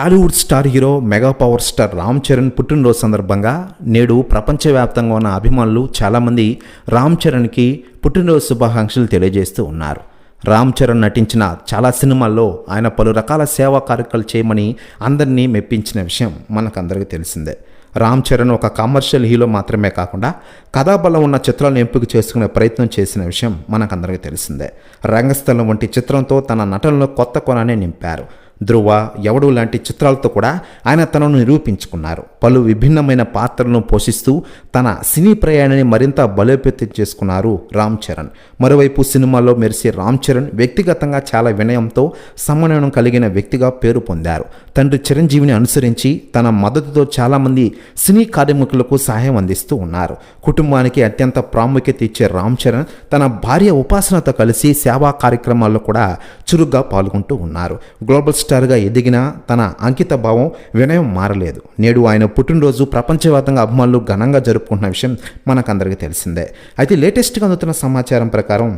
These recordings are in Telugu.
Tollywood star hero mega power star Ram Charan పుట్టినరోజు సందర్భంగా నేడు ప్రపంచవ్యాప్తంగా ఉన్న అభిమానులు చాలామంది రామ్ చరణ్కి పుట్టినరోజు శుభాకాంక్షలు తెలియజేస్తూ ఉన్నారు. రామ్ చరణ్ నటించిన చాలా సినిమాల్లో ఆయన పలు రకాల సేవా కార్యక్రమాలు చేయమని అందరినీ మెప్పించిన విషయం మనకందరికీ తెలిసిందే. రామ్ చరణ్ ఒక కమర్షియల్ హీరో మాత్రమే కాకుండా కథాబలం ఉన్న చిత్రాలను ఎంపిక చేసుకునే ప్రయత్నం చేసిన విషయం మనకందరికీ తెలిసిందే. రంగస్థలం వంటి చిత్రంతో తన నటనలో కొత్త కోణాన్ని నింపారు. ధ్రువ ఎవడు లాంటి చిత్రాలతో కూడా ఆయన తనను నిరూపించుకున్నారు. పలు విభిన్నమైన పాత్రలను పోషిస్తూ తన సినీ ప్రయాణాన్ని మరింత బలోపేతం చేసుకున్నారు రామ్ చరణ్. మరోవైపు సినిమాలో మెరిసే రామ్ చరణ్ వ్యక్తిగతంగా చాలా వినయంతో సమన్వయం కలిగిన వ్యక్తిగా పేరు పొందారు. తండ్రి చిరంజీవిని అనుసరించి తన మద్దతుతో చాలామంది సినీ కార్మికులకు సహాయం అందిస్తూ ఉన్నారు. కుటుంబానికి అత్యంత ప్రాముఖ్యత ఇచ్చే రామ్ చరణ్ తన భార్య ఉపాసనతో కలిసి సేవా కార్యక్రమాల్లో కూడా చురుగ్గా పాల్గొంటూ ఉన్నారు. గ్లోబల్ స్టార్గా ఎదిగిన తన అంకిత భావం వినయం మారలేదు. నేడు ఆయన పుట్టినరోజు ప్రపంచవ్యాప్తంగా అభిమానులు ఘనంగా జరుపుకుంటున్న విషయం మనకందరికీ తెలిసిందే. అయితే లేటెస్ట్గా అందుతున్న సమాచారం ప్రకారం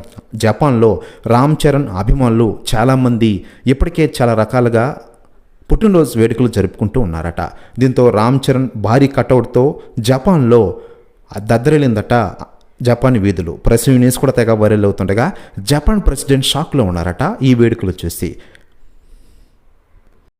జపాన్లో రామ్ చరణ్ అభిమానులు చాలామంది ఇప్పటికే చాలా రకాలుగా పుట్టినరోజు వేడుకలు జరుపుకుంటూ ఉన్నారట. దీంతో రామ్ చరణ్ భారీ కటౌట్తో జపాన్లో దద్దరిల్లిందట జపాన్ వీధులు. ప్రెస్ యూనియన్స్ కూడా తెగ వైరల్ అవుతుండగా జపాన్ ప్రెసిడెంట్ షాక్లో ఉన్నారట ఈ వేడుకలు చూసి.